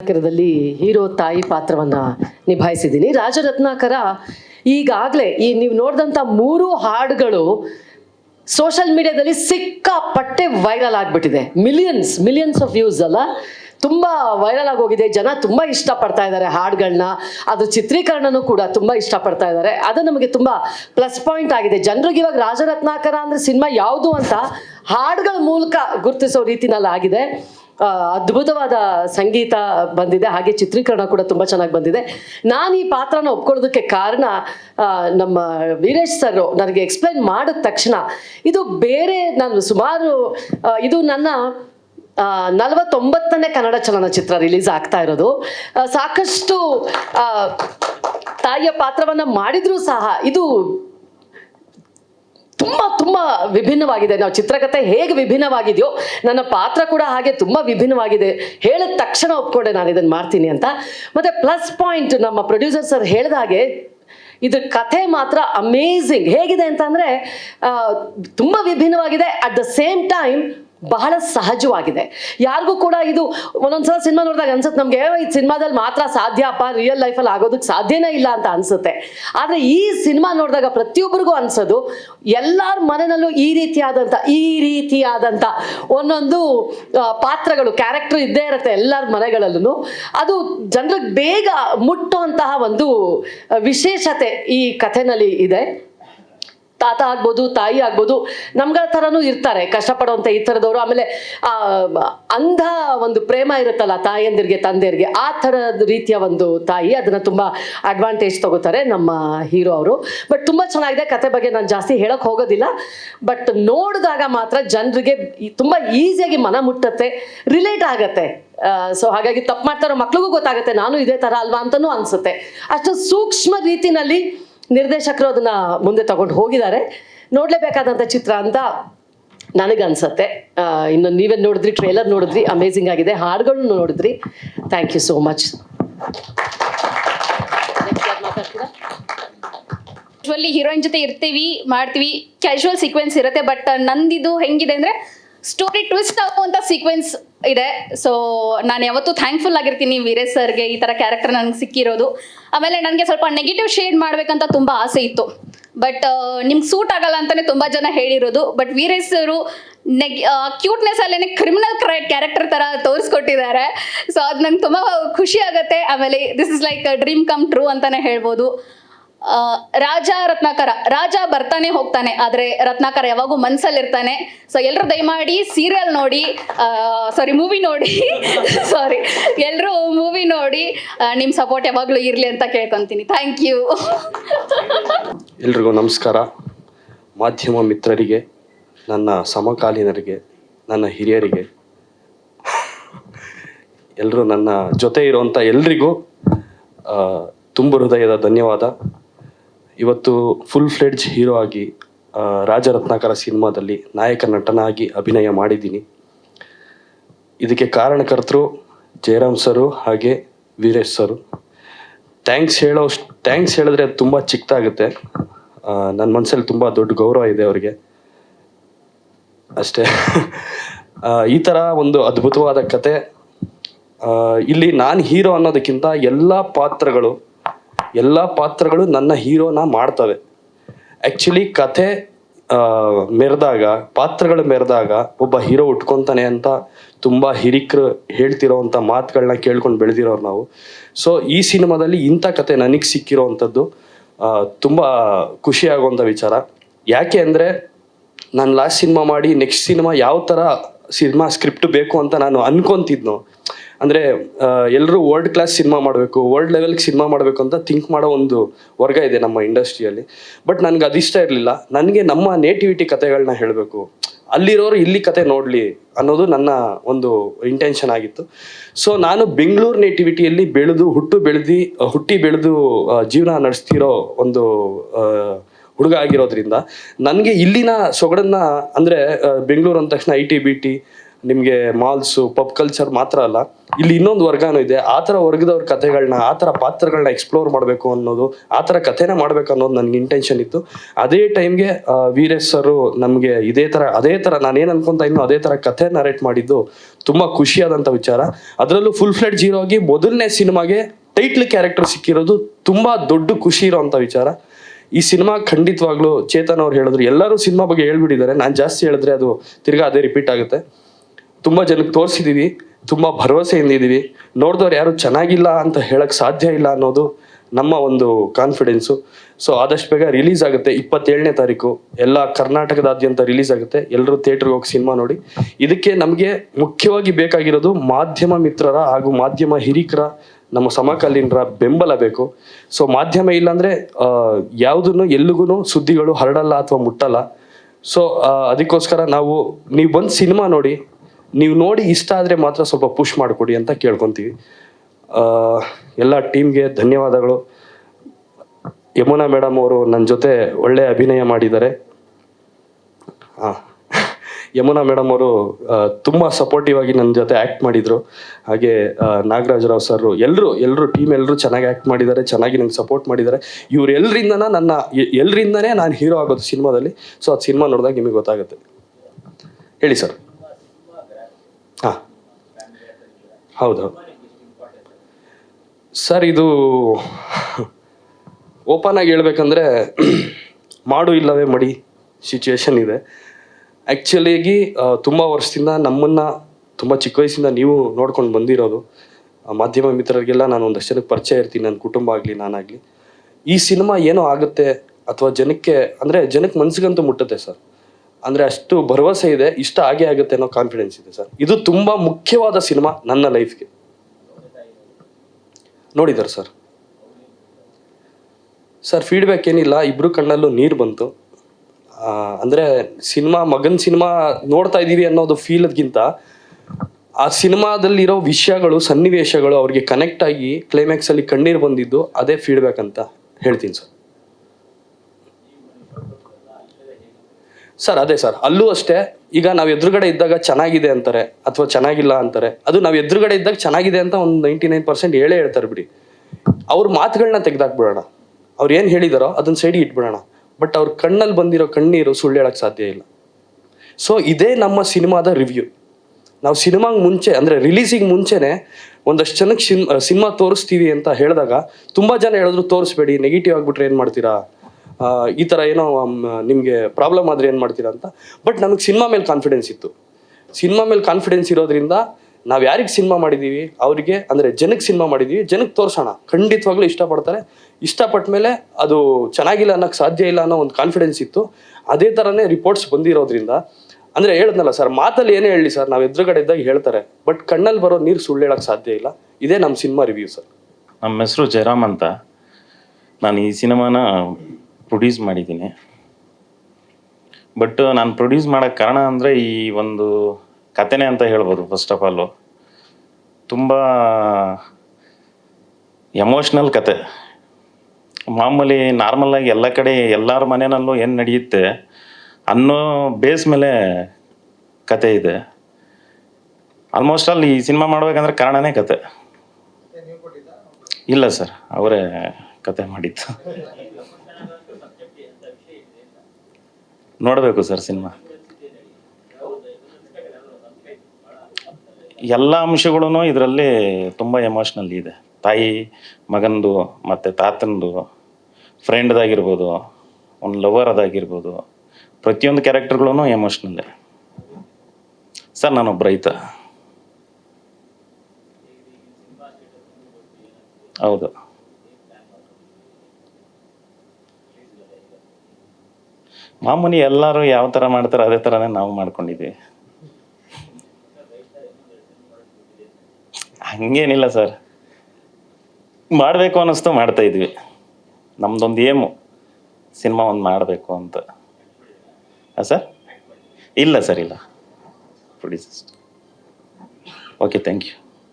ರತ್ನಾಕರದಲ್ಲಿ hero ತಾಯಿ ಪಾತ್ರವನ್ನ ನಿಭಾಯಿಸಿದ್ದೀನಿ. ರಾಜರತ್ನಾಕರ ಈಗಾಗಲೇ ಈ ನೀವು ನೋಡಿದಂಥ ಮೂರು ಹಾಡುಗಳು ಸೋಷಲ್ ಮೀಡಿಯಾದಲ್ಲಿ ಸಿಕ್ಕಾಪಟ್ಟೆ ವೈರಲ್ ಆಗಿಬಿಟ್ಟಿದೆ. ಮಿಲಿಯನ್ಸ್ ಮಿಲಿಯನ್ಸ್ ಆಫ್ ವ್ಯೂಸ್ ಅಲ್ಲ? ತುಂಬ ವೈರಲ್ ಆಗೋಗಿದೆ. ಜನ ತುಂಬ ಇಷ್ಟಪಡ್ತಾ ಇದ್ದಾರೆ ಹಾಡುಗಳನ್ನ ಅದು ಚಿತ್ರೀಕರಣನೂ ಕೂಡ ತುಂಬ ಇಷ್ಟಪಡ್ತಾ ಇದ್ದಾರೆ. ಅದು ನಮಗೆ ತುಂಬ ಪ್ಲಸ್ ಪಾಯಿಂಟ್ ಆಗಿದೆ. ಜನರಿಗೆ ಇವಾಗ ರಾಜರತ್ನಾಕರ ಅಂದರೆ ಸಿನಿಮಾ ಯಾವುದು ಅಂತ ಹಾಡುಗಳ ಮೂಲಕ ಗುರುತಿಸೋ ರೀತಿನಲ್ಲಿ ಆಗಿದೆ ಅದ್ಭುತವಾದ ಸಂಗೀತ ಬಂದಿದೆ. ಹಾಗೆ ಚಿತ್ರೀಕರಣ ಕೂಡ ತುಂಬ ಚೆನ್ನಾಗಿ ಬಂದಿದೆ. ನಾನು ಈ ಪಾತ್ರನ ಒಪ್ಕೊಳ್ಳೋದಕ್ಕೆ ಕಾರಣ ನಮ್ಮ ವೀರೇಶ್ ಸರ್ ನನಗೆ ಎಕ್ಸ್ಪ್ಲೈನ್ ಮಾಡಿದ ತಕ್ಷಣ ಇದು ಬೇರೆ ನಾನು ಸುಮಾರು ಇದು ನನ್ನ ನಲವತ್ತೊಂಬತ್ತನೇ ಕನ್ನಡ ಚಲನಚಿತ್ರ ರಿಲೀಸ್ ಆಗ್ತಾ ಇರೋದು. ಸಾಕಷ್ಟು ತಾಯಿಯ ಪಾತ್ರವನ್ನ ಮಾಡಿದ್ರು ಸಹ ಇದು ತುಂಬ ತುಂಬ ವಿಭಿನ್ನವಾಗಿದೆ. ನಾವು ಚಿತ್ರಕಥೆ ಹೇಗೆ ವಿಭಿನ್ನವಾಗಿದೆಯೋ, ನನ್ನ ಪಾತ್ರ ಕೂಡ ಹಾಗೆ ತುಂಬ ವಿಭಿನ್ನವಾಗಿದೆ. ಹೇಳಿದ ತಕ್ಷಣ ಒಪ್ಕೊಂಡೆ ನಾನು ಇದನ್ನು ಮಾಡ್ತೀನಿ ಅಂತ. ಮತ್ತೆ ಪ್ಲಸ್ ಪಾಯಿಂಟ್ ನಮ್ಮ ಪ್ರೊಡ್ಯೂಸರ್ ಸರ್ ಹೇಳಿದ ಹಾಗೆ ಇದ್ರ ಕಥೆ ಮಾತ್ರ ಅಮೇಝಿಂಗ್ ಹೇಗಿದೆ ಅಂತ ಅಂದರೆ ತುಂಬ ವಿಭಿನ್ನವಾಗಿದೆ. ಅಟ್ ದ ಸೇಮ್ ಟೈಮ್ ಬಹಳ ಸಹಜವಾಗಿದೆ. ಯಾರಿಗೂ ಕೂಡ ಇದು ಒಂದೊಂದ್ಸಲ ಸಿನಿಮಾ ನೋಡಿದಾಗ ಅನ್ಸುತ್ತೆ ನಮ್ಗೆ ಈ ಸಿನಿಮಾದಲ್ಲಿ ಮಾತ್ರ ಸಾಧ್ಯ ಅಪ್ಪ ರಿಯಲ್ ಲೈಫಲ್ಲಿ ಆಗೋದಕ್ಕೆ ಸಾಧ್ಯನೇ ಇಲ್ಲ ಅಂತ ಅನ್ಸುತ್ತೆ. ಆದ್ರೆ ಈ ಸಿನಿಮಾ ನೋಡಿದಾಗ ಪ್ರತಿಯೊಬ್ಬರಿಗೂ ಅನ್ಸೋದು, ಎಲ್ಲರ ಮನೆಯಲ್ಲೂ ಈ ರೀತಿಯಾದಂಥ ಈ ರೀತಿಯಾದಂಥ ಒಂದೊಂದು ಪಾತ್ರಗಳು ಕ್ಯಾರೆಕ್ಟರ್ ಇದ್ದೇ ಇರುತ್ತೆ ಎಲ್ಲರ ಮನೆಗಳಲ್ಲೂ ಅದು ಜನರಿಗೆ ಬೇಗ ಮುಟ್ಟುವಂತಹ ಒಂದು ವಿಶೇಷತೆ ಈ ಕಥೆನಲ್ಲಿ ಇದೆ. ತಾತ ಆಗ್ಬೋದು, ತಾಯಿ ಆಗ್ಬೋದು, ನಮ್ಗಳ ಥರನೂ ಇರ್ತಾರೆ ಕಷ್ಟಪಡುವಂಥ ಈ ಥರದವರು ಆಮೇಲೆ ಅಂಧ ಒಂದು ಪ್ರೇಮ ಇರುತ್ತಲ್ಲ ತಾಯಂದಿರಿಗೆ, ತಂದೆಯರಿಗೆ, ಆ ಥರದ ರೀತಿಯ ಒಂದು ತಾಯಿ ಅದನ್ನ ತುಂಬ ಅಡ್ವಾಂಟೇಜ್ ತಗೋತಾರೆ ನಮ್ಮ ಹೀರೋ ಅವರು. ಬಟ್ ತುಂಬ ಚೆನ್ನಾಗಿದೆ, ಕತೆ ಬಗ್ಗೆ ನಾನು ಜಾಸ್ತಿ ಹೇಳಕ್ ಹೋಗೋದಿಲ್ಲ. ಬಟ್ ನೋಡಿದಾಗ ಮಾತ್ರ ಜನರಿಗೆ ತುಂಬ ಈಸಿಯಾಗಿ ಮನ ಮುಟ್ಟತ್ತೆ ರಿಲೇಟ್ ಆಗತ್ತೆ. ಸೊ ಹಾಗಾಗಿ ತಪ್ಪು ಮಾಡ್ತಾರೋ ಮಕ್ಳಿಗೂ ಗೊತ್ತಾಗುತ್ತೆ, ನಾನು ಇದೇ ಥರ ಅಲ್ವಾ ಅಂತನೂ ಅನ್ಸುತ್ತೆ. ಅಷ್ಟು ಸೂಕ್ಷ್ಮ ರೀತಿನಲ್ಲಿ ನಿರ್ದೇಶಕರು ಅದನ್ನ ಮುಂದೆ ತಗೊಂಡು ಹೋಗಿದ್ದಾರೆ. ನೋಡ್ಲೇಬೇಕಾದಂತ ಚಿತ್ರ ಅಂತ ನನಗನ್ಸತ್ತೆ. ಇನ್ನು ನೀವೇ ನೋಡಿದ್ರಿ ಟ್ರೇಲರ್ ನೋಡಿದ್ರಿ ಅಮೇಝಿಂಗ್ ಆಗಿದೆ. ಹಾಡುಗಳನ್ನು ನೋಡಿದ್ರಿ. Thank you so much heroine ಜೊತೆ ಇರ್ತೀವಿ, ಮಾಡ್ತೀವಿ. ಕ್ಯಾಶುವಲ್ ಸೀಕ್ವೆನ್ಸ್ ಇರುತ್ತೆ ಬಟ್ ನಂದಿದು ಹೆಂಗಿದೆ ಅಂದ್ರೆ ಸ್ಟೋರಿ ಟ್ವಿಸ್ಟ್ ಆಗುವಂತ ಸೀಕ್ವೆನ್ಸ್ ಇದೆ. ಸೊ ನಾನು ಯಾವತ್ತೂ ಥ್ಯಾಂಕ್ಫುಲ್ ಆಗಿರ್ತೀನಿ ವೀರೇಶ್ ಸರ್ಗೆ ಈ ಥರ ಕ್ಯಾರೆಕ್ಟರ್ ನನಗೆ ಸಿಕ್ಕಿರೋದು. ಆಮೇಲೆ ನನಗೆ ಸ್ವಲ್ಪ ನೆಗೆಟಿವ್ ಶೇಡ್ ಮಾಡ್ಬೇಕಂತ ತುಂಬ ಆಸೆ ಇತ್ತು. ಬಟ್ ನಿಮ್ಗೆ ಸೂಟ್ ಆಗಲ್ಲ ಅಂತಾನೆ ತುಂಬ ಜನ ಹೇಳಿರೋದು. ಬಟ್ ವೀರೇಶ್ ಅವರು ನೆಗ್ ಕ್ಯೂಟ್ನೆಸ್ ಅಲ್ಲೇ ಕ್ರಿಮಿನಲ್ ಕ್ಯಾರೆಕ್ಟರ್ ತರ ತೋರಿಸ್ಕೊಟ್ಟಿದ್ದಾರೆ. ಸೊ ಅದು ನಂಗೆ ತುಂಬ ಖುಷಿ ಆಗುತ್ತೆ. ಆಮೇಲೆ this is like dream come true ಅಂತಾನೆ ಹೇಳ್ಬೋದು. ರಾಜ ರತ್ನಾಕರ, ರಾಜ ಬರ್ತಾನೆ ಹೋಗ್ತಾನೆ, ಆದ್ರೆ ರತ್ನಾಕರ ಯಾವಾಗೂ ಮನ್ಸಲ್ಲಿರ್ತಾನೆ. ಸೊ ಎಲ್ಲರೂ ದಯಮಾಡಿ ಸೀರಿಯಲ್ ನೋಡಿ ಸಾರಿ ಮೂವಿ ನೋಡಿ. ಸಾರಿ ಎಲ್ಲರೂ ಮೂವಿ ನೋಡಿ ನಿಮ್ಮ ನಿಮ್ ಸಪೋರ್ಟ್ ಯಾವಾಗಲೂ ಇರ್ಲಿ ಅಂತ ಕೇಳ್ಕೊಂತೀನಿ. ಥ್ಯಾಂಕ್ ಯು ಎಲ್ರಿಗೂ ನಮಸ್ಕಾರ. ಮಾಧ್ಯಮ ಮಿತ್ರರಿಗೆ, ನನ್ನ ಸಮಕಾಲೀನರಿಗೆ, ನನ್ನ ಹಿರಿಯರಿಗೆ ಎಲ್ಲರೂ ನನ್ನ ಜೊತೆ ಇರುವಂತ ಎಲ್ರಿಗೂ ತುಂಬ ಹೃದಯದ ಧನ್ಯವಾದ. ಇವತ್ತು ಫುಲ್ ಫ್ಲೆಡ್ಜ್ ಹೀರೋ ಆಗಿ ರಾಜರತ್ನಾಕರ ಸಿನಿಮಾದಲ್ಲಿ ನಾಯಕ ನಟನಾಗಿ ಅಭಿನಯ ಮಾಡಿದ್ದೀನಿ. ಇದಕ್ಕೆ ಕಾರಣಕರ್ತರು ಜಯರಾಮ್ ಸರು ಹಾಗೆ ವೀರೇಶ್ ಸರು. ಥ್ಯಾಂಕ್ಸ್ ಹೇಳೋ ಥ್ಯಾಂಕ್ಸ್ ಹೇಳಿದ್ರೆ ಅದು ತುಂಬ ಚಿಕ್ಕದಾಗುತ್ತೆ. ನನ್ನ ಮನಸ್ಸಲ್ಲಿ ತುಂಬ ದೊಡ್ಡ ಗೌರವ ಇದೆ ಅವರಿಗೆ. ಅಷ್ಟೇ. ಈ ಥರ ಒಂದು ಅದ್ಭುತವಾದ ಕತೆ. ಇಲ್ಲಿ ನಾನು ಹೀರೋ ಅನ್ನೋದಕ್ಕಿಂತ ಎಲ್ಲ ಪಾತ್ರಗಳು ಎಲ್ಲ ಪಾತ್ರಗಳು ನನ್ನ ಹೀರೋನ ಮಾಡ್ತವೆ. ಆ್ಯಕ್ಚುಲಿ ಕಥೆ ಮೆರೆದಾಗ, ಪಾತ್ರಗಳು ಮೆರೆದಾಗ ಒಬ್ಬ ಹೀರೋ ಉಟ್ಕೊತಾನೆ ಅಂತ ತುಂಬ ಹಿರಿಕರು ಹೇಳ್ತಿರೋವಂಥ ಮಾತುಗಳನ್ನ ಕೇಳ್ಕೊಂಡು ಬೆಳೆದಿರೋರು ನಾವು. ಸೊ ಈ ಸಿನಿಮಾದಲ್ಲಿ ಇಂಥ ಕತೆ ನನಗೆ ಸಿಕ್ಕಿರೋವಂಥದ್ದು ಅಂಥದ್ದು ತುಂಬ ಖುಷಿ ಆಗುವಂಥ ವಿಚಾರ. ಯಾಕೆ ಅಂದರೆ ನಾನು ಲಾಸ್ಟ್ ಸಿನಿಮಾ ಮಾಡಿ ನೆಕ್ಸ್ಟ್ ಸಿನಿಮಾ ಯಾವ ಥರ ಸಿನಿಮಾ ಸ್ಕ್ರಿಪ್ಟ್ ಬೇಕು ಅಂತ ನಾನು ಅನ್ಕೊಂತಿದ್ನು ಅಂದರೆ ಎಲ್ಲರೂ ವರ್ಲ್ಡ್ ಕ್ಲಾಸ್ ಸಿನಿಮಾ ಮಾಡಬೇಕು ವರ್ಲ್ಡ್ ಲೆವೆಲ್ಗೆ ಸಿನಿಮಾ ಮಾಡಬೇಕು ಅಂತ ಥಿಂಕ್ ಮಾಡೋ ಒಂದು ವರ್ಗ ಇದೆ ನಮ್ಮ ಇಂಡಸ್ಟ್ರಿಯಲ್ಲಿ ಬಟ್ ನನಗೆ ಅದಿಷ್ಟ ಇರಲಿಲ್ಲ. ನನಗೆ ನಮ್ಮ ನೇಟಿವಿಟಿ ಕಥೆಗಳನ್ನ ಹೇಳಬೇಕು. ಅಲ್ಲಿರೋರು ಇಲ್ಲಿ ಕತೆ ನೋಡಲಿ ಅನ್ನೋದು ನನ್ನ ಒಂದು ಇಂಟೆನ್ಷನ್ ಆಗಿತ್ತು. ಸೊ ನಾನು ಬೆಂಗಳೂರು ನೇಟಿವಿಟಿಯಲ್ಲಿ ಬೆಳೆದು, ಹುಟ್ಟು ಬೆಳೆದು ಹುಟ್ಟಿ ಬೆಳೆದು ಜೀವನ ನಡೆಸ್ತಿರೋ ಒಂದು ಹುಡುಗ ಆಗಿರೋದ್ರಿಂದ, ನನಗೆ ಇಲ್ಲಿನ ಸೊಗಡನ್ನ ಅಂದರೆ ಬೆಂಗಳೂರು ಅಂದ ತಕ್ಷಣ ಐ ಟಿ ಬಿ ಟಿ ನಿಮಗೆ ಮಾಲ್ಸು ಪಬ್ ಕಲ್ಚರ್ ಮಾತ್ರ ಅಲ್ಲ, ಇಲ್ಲಿ ಇನ್ನೊಂದು ವರ್ಗನೂ ಇದೆ. ಆ ಥರ ವರ್ಗದವ್ರ ಕಥೆಗಳನ್ನ ಆ ಥರ ಪಾತ್ರಗಳನ್ನ ಎಕ್ಸ್ಪ್ಲೋರ್ ಮಾಡಬೇಕು ಅನ್ನೋದು, ಆ ಥರ ಕಥೆನ ಮಾಡ್ಬೇಕು ಅನ್ನೋದು ನನಗೆ ಇಂಟೆನ್ಷನ್ ಇತ್ತು. ಅದೇ ಟೈಮ್ಗೆ ವೀರೇಶ್ ಸರ್ ನಮಗೆ ಇದೇ ಥರ, ಅದೇ ಥರ ನಾನೇನು ಅನ್ಕೊಂತ ಇನ್ನು ಅದೇ ಥರ ಕಥೆ ನರೇಟ್ ಮಾಡಿದ್ದು ತುಂಬ ಖುಷಿಯಾದಂಥ ವಿಚಾರ. ಅದರಲ್ಲೂ ಫುಲ್ ಫ್ಲೆಡ್ ಜೀರೋ ಆಗಿ ಮೊದಲನೇ ಸಿನಿಮಾಗೆ ಟೈಟ್ಲ್ ಕ್ಯಾರೆಕ್ಟರ್ ಸಿಕ್ಕಿರೋದು ತುಂಬ ದೊಡ್ಡ ಖುಷಿ ಇರೋವಂಥ ವಿಚಾರ. ಈ ಸಿನಿಮಾ ಖಂಡಿತವಾಗ್ಲೂ ಚೇತನ್ ಅವ್ರು ಹೇಳಿದ್ರು. ಎಲ್ಲರೂ ಸಿನಿಮಾ ಬಗ್ಗೆ ಹೇಳ್ಬಿಟ್ಟಿದ್ದಾರೆ. ನಾನು ಜಾಸ್ತಿ ಹೇಳಿದ್ರೆ ಅದು ತಿರ್ಗಾ ಅದೇ ರಿಪೀಟ್ ಆಗುತ್ತೆ. ತುಂಬ ಜನಕ್ಕೆ ತೋರಿಸಿದೀವಿ, ತುಂಬ ಭರವಸೆಯಿಂದ ಇದ್ದೀವಿ ನೋಡಿದವ್ರು ಯಾರು ಚೆನ್ನಾಗಿಲ್ಲ ಅಂತ ಹೇಳಕ್ಕೆ ಸಾಧ್ಯ ಇಲ್ಲ ಅನ್ನೋದು ನಮ್ಮ ಒಂದು ಕಾನ್ಫಿಡೆನ್ಸು ಸೊ ಆದಷ್ಟು ಬೇಗ ರಿಲೀಸ್ ಆಗುತ್ತೆ. ಇಪ್ಪತ್ತೇಳನೇ ತಾರೀಕು, ಎಲ್ಲ ಕರ್ನಾಟಕದಾದ್ಯಂತ ರಿಲೀಸ್ ಆಗುತ್ತೆ. ಎಲ್ಲರೂ ಥಿಯೇಟ್ರಿಗೆ ಹೋಗಿ ಸಿನಿಮಾ ನೋಡಿ. ಇದಕ್ಕೆ ನಮಗೆ ಮುಖ್ಯವಾಗಿ ಬೇಕಾಗಿರೋದು ಮಾಧ್ಯಮ ಮಿತ್ರರ ಹಾಗೂ ಮಾಧ್ಯಮ ಹಿರಿಕರ, ನಮ್ಮ ಸಮಕಾಲೀನರ ಬೆಂಬಲ ಬೇಕು. ಸೊ ಮಾಧ್ಯಮ ಇಲ್ಲಾಂದರೆ ಯಾವುದನ್ನು ಎಲ್ಲಿಗೂ ಸುದ್ದಿಗಳು ಹರಡಲ್ಲ ಅಥವಾ ಮುಟ್ಟಲ್ಲ. ಸೊ ಅದಕ್ಕೋಸ್ಕರ ನಾವು, ನೀವು ಬಂದು ಸಿನಿಮಾ ನೋಡಿ. ನೀವು ನೋಡಿ ಇಷ್ಟ ಆದರೆ ಮಾತ್ರ ಸ್ವಲ್ಪ ಪುಷ್ ಮಾಡಿಕೊಡಿ ಅಂತ ಕೇಳ್ಕೊತೀವಿ. ಎಲ್ಲ ಟೀಮ್ಗೆ ಧನ್ಯವಾದಗಳು. ಯಮುನಾ ಮೇಡಮ್ ಅವರು ನನ್ನ ಜೊತೆ ಒಳ್ಳೆ ಅಭಿನಯ ಮಾಡಿದ್ದಾರೆ. ಹಾಂ ಯಮುನಾ ಮೇಡಮ್ ಅವರು ತುಂಬ ಸಪೋರ್ಟಿವ್ ಆಗಿ ನನ್ನ ಜೊತೆ ಆ್ಯಕ್ಟ್ ಮಾಡಿದರು. ಹಾಗೆ ನಾಗರಾಜರಾವ್ ನಾಗರಾಜ್ ರಾವ್ ಸರ್ ಎಲ್ಲರೂ ಎಲ್ಲರೂ ಟೀಮ್ ಎಲ್ಲರೂ ಚೆನ್ನಾಗಿ ಆ್ಯಕ್ಟ್ ಮಾಡಿದ್ದಾರೆ, ಚೆನ್ನಾಗಿ ನಂಗೆ ಸಪೋರ್ಟ್ ಮಾಡಿದ್ದಾರೆ. ಇವ್ರು ನನ್ನ ಎಲ್ಲರಿಂದನೇ ನಾನು ಹೀರೋ ಆಗೋದು ಸಿನಿಮಾದಲ್ಲಿ. ಸೊ ಅದು ಸಿನಿಮಾ ನೋಡಿದಾಗ ನಿಮಗೆ ಗೊತ್ತಾಗುತ್ತೆ. ಹೇಳಿ ಸರ್ ಹಾಂ. ಹೌದು. ಸರ್, ಇದು ಓಪನ್ ಆಗಿ ಹೇಳ್ಬೇಕಂದ್ರೆ ಮಾಡು ಇಲ್ಲವೇ ಮಡಿ ಸಿಚುವೇಶನ್ ಇದೆ. ಆ್ಯಕ್ಚುಲಿಯಾಗಿ ತುಂಬ ವರ್ಷದಿಂದ ನಮ್ಮನ್ನು, ತುಂಬ ಚಿಕ್ಕ ವಯಸ್ಸಿಂದ ನೀವು ನೋಡ್ಕೊಂಡು ಬಂದಿರೋದು. ಮಾಧ್ಯಮ ಮಿತ್ರರಿಗೆಲ್ಲ ನಾನು ಒಂದಷ್ಟು ಜನಕ್ಕೆ ಪರಿಚಯ ಇರ್ತೀನಿ, ನನ್ನ ಕುಟುಂಬ ಆಗಲಿ, ನಾನಾಗಲಿ. ಈ ಸಿನಿಮಾ ಏನೋ ಆಗುತ್ತೆ ಅಥವಾ ಜನಕ್ಕೆ, ಅಂದರೆ ಜನಕ್ಕೆ ಮನಸ್ಸಿಗಂತೂ ಮುಟ್ಟುತ್ತೆ ಸರ್. ಅಂದರೆ ಅಷ್ಟು ಭರವಸೆ ಇದೆ, ಇಷ್ಟ ಆಗೇ ಆಗುತ್ತೆ ಅನ್ನೋ ಕಾನ್ಫಿಡೆನ್ಸ್ ಇದೆ ಸರ್. ಇದು ತುಂಬ ಮುಖ್ಯವಾದ ಸಿನಿಮಾ ನನ್ನ ಲೈಫ್ಗೆ ನೋಡಿದ್ದಾರೆ ಸರ್. ಸರ್ ಫೀಡ್ಬ್ಯಾಕ್ ಏನಿಲ್ಲ, ಇಬ್ರು ಕಣ್ಣಲ್ಲೂ ನೀರು ಬಂತು. ಅಂದರೆ ಸಿನಿಮಾ, ಮಗನ್ ಸಿನಿಮಾ ನೋಡ್ತಾ ಇದ್ದೀವಿ ಅನ್ನೋದು ಫೀಲ್ಗಿಂತ ಆ ಸಿನಿಮಾದಲ್ಲಿರೋ ವಿಷಯಗಳು, ಸನ್ನಿವೇಶಗಳು ಅವ್ರಿಗೆ ಕನೆಕ್ಟ್ ಆಗಿ ಕ್ಲೈಮ್ಯಾಕ್ಸ್ ಅಲ್ಲಿ ಕಣ್ಣೀರು ಬಂದಿದ್ದು, ಅದೇ ಫೀಡ್ಬ್ಯಾಕ್ ಅಂತ ಹೇಳ್ತೀನಿ ಸರ್. ಸರ್, ಅದೇ ಸರ್. ಅಲ್ಲೂ ಅಷ್ಟೇ, ಈಗ ನಾವು ಎದುರುಗಡೆ ಇದ್ದಾಗ ಚೆನ್ನಾಗಿದೆ ಅಂತಾರೆ, ಅಥವಾ ಚೆನ್ನಾಗಿಲ್ಲ ಅಂತಾರೆ. ಅದು ನಾವು ಎದುರುಗಡೆ ಇದ್ದಾಗ ಚೆನ್ನಾಗಿದೆ ಅಂತ ಒಂದು ನೈಂಟಿ ನೈನ್ ಪರ್ಸೆಂಟ್ ಹೇಳೇ ಹೇಳ್ತಾರೆ ಬಿಡಿ. ಅವ್ರ ಮಾತುಗಳನ್ನ ತೆಗೆದಾಕ್ಬಿಡೋಣ. ಅವ್ರು ಏನು ಹೇಳಿದಾರೋ ಅದನ್ನ ಸೈಡಿಗೆ ಇಟ್ಬಿಡೋಣ. ಬಟ್ ಅವ್ರ ಕಣ್ಣಲ್ಲಿ ಬಂದಿರೋ ಕಣ್ಣೀರು ಸುಳ್ಳು ಹೇಳಕ್ಕೆ ಸಾಧ್ಯ ಇಲ್ಲ. ಸೊ ಇದೇ ನಮ್ಮ ಸಿನಿಮಾದ ರಿವ್ಯೂ. ನಾವು ಸಿನಿಮಾಗೆ ಮುಂಚೆ, ಅಂದರೆ ರಿಲೀಸಿಗೆ ಮುಂಚೆನೇ ಒಂದಷ್ಟು ಜನಕ್ಕೆ ಸಿನ್, ಸಿನಿಮಾ ತೋರಿಸ್ತೀವಿ ಅಂತ ಹೇಳಿದಾಗ ತುಂಬ ಜನ ಹೇಳಿದ್ರು, ತೋರಿಸ್ಬೇಡಿ, ನೆಗೆಟಿವ್ ಆಗಿಬಿಟ್ರೆ ಏನು ಮಾಡ್ತೀರಾ? ಈ ಥರ ಏನೋ ನಿಮಗೆ ಪ್ರಾಬ್ಲಮ್ ಆದರೆ ಏನು ಮಾಡ್ತೀರಾ ಅಂತ. ಬಟ್ ನಮಗೆ ಸಿನಿಮಾ ಮೇಲೆ ಕಾನ್ಫಿಡೆನ್ಸ್ ಇತ್ತು. ಸಿನಿಮಾ ಮೇಲೆ ಕಾನ್ಫಿಡೆನ್ಸ್ ಇರೋದ್ರಿಂದ ನಾವು ಯಾರಿಗೆ ಸಿನಿಮಾ ಮಾಡಿದ್ದೀವಿ ಅವರಿಗೆ, ಅಂದರೆ ಜನಕ್ಕೆ ಸಿನಿಮಾ ಮಾಡಿದ್ದೀವಿ ಜನಕ್ಕೆ ತೋರಿಸೋಣ. ಖಂಡಿತವಾಗ್ಲೂ ಇಷ್ಟಪಡ್ತಾರೆ. ಇಷ್ಟಪಟ್ಟ ಮೇಲೆ ಅದು ಚೆನ್ನಾಗಿಲ್ಲ ಅನ್ನೋಕ್ಕೆ ಸಾಧ್ಯ ಇಲ್ಲ ಅನ್ನೋ ಒಂದು ಕಾನ್ಫಿಡೆನ್ಸ್ ಇತ್ತು. ಅದೇ ಥರನೇ ರಿಪೋರ್ಟ್ಸ್ ಬಂದಿರೋದ್ರಿಂದ. ಅಂದರೆ ಹೇಳಿದ್ನಲ್ಲ ಸರ್ ಮಾತಲ್ಲಿ ಏನೇ ಹೇಳಿ ಸರ್ ನಾವು ಎದುರುಗಡೆ ಇದ್ದಾಗ ಹೇಳ್ತಾರೆ. ಬಟ್ ಕಣ್ಣಲ್ಲಿ ಬರೋ ನೀರು ಸುಳ್ಳು ಹೇಳಕ್ಕೆ ಸಾಧ್ಯ ಇಲ್ಲ. ಇದೇ ನಮ್ಮ ಸಿನಿಮಾ ರಿವ್ಯೂ ಸರ್ ನಮ್ಮ ಹೆಸರು ಜಯರಾಮ್ ಅಂತ. ನಾನು ಈ ಸಿನಿಮಾನ ಪ್ರೊಡ್ಯೂಸ್ ಮಾಡಿದ್ದೀನಿ. ಬಟ್ ನಾನು ಪ್ರೊಡ್ಯೂಸ್ ಮಾಡೋಕ್ಕೆ ಕಾರಣ ಅಂದರೆ ಈ ಒಂದು ಕಥೆನೇ ಅಂತ ಹೇಳ್ಬೋದು ಫಸ್ಟ್ ಆಫ್ ಆಲು ತುಂಬ ಎಮೋಷ್ನಲ್ ಕತೆ. ಮಾಮೂಲಿ ನಾರ್ಮಲಾಗಿ ಎಲ್ಲ ಕಡೆ ಎಲ್ಲರ ಮನೆಯಲ್ಲೂ ಏನು ನಡೆಯುತ್ತೆ ಅನ್ನೋ ಬೇಸ್ ಮೇಲೆ ಕತೆ ಇದೆ. ಆಲ್ಮೋಸ್ಟ್ ಅಲ್ಲಿ ಈ ಸಿನಿಮಾ ಮಾಡ್ಬೇಕಂದ್ರೆ ಕಾರಣನೇ ಕತೆ. ಇಲ್ಲ ಸರ್ ಅವರೇ ಕತೆ ಮಾಡಿದ್ದು. ನೋಡಬೇಕು ಸರ್ ಸಿನಿಮಾ. ಎಲ್ಲ ಅಂಶಗಳೂ ಇದರಲ್ಲಿ ತುಂಬ ಎಮೋಷ್ನಲ್ ಇದೆ. ತಾಯಿ ಮಗನದು ಮತ್ತು ತಾತನದು ಫ್ರೆಂಡ್ದಾಗಿರ್ಬೋದು ಒಂದು ಲವರ್ ಅದಾಗಿರ್ಬೋದು, ಪ್ರತಿಯೊಂದು ಕ್ಯಾರೆಕ್ಟರ್ಗಳೂ ಎಮೋಷ್ನಲ್ಲೇ ಸರ್ ನಾನೊಬ್ಬ ರೈತ. ಹೌದು. ಮಾಮೂಲಿ ಎಲ್ಲರೂ ಯಾವ ಥರ ಮಾಡ್ತಾರೆ ಅದೇ ಥರನೇ ನಾವು ಮಾಡ್ಕೊಂಡಿದ್ದೀವಿ ಹಂಗೇನಿಲ್ಲ ಸರ್. ಮಾಡಬೇಕು ಅನ್ನಿಸ್ತು ಮಾಡ್ತಾ ಇದ್ವಿ. ನಮ್ದೊಂದು ಏಮು. ಸಿನಿಮಾ ಒಂದು ಮಾಡಬೇಕು ಅಂತ. ಹಾಂ ಸರ್? ಇಲ್ಲ ಸರ್, ಇಲ್ಲ. Producers okay thank you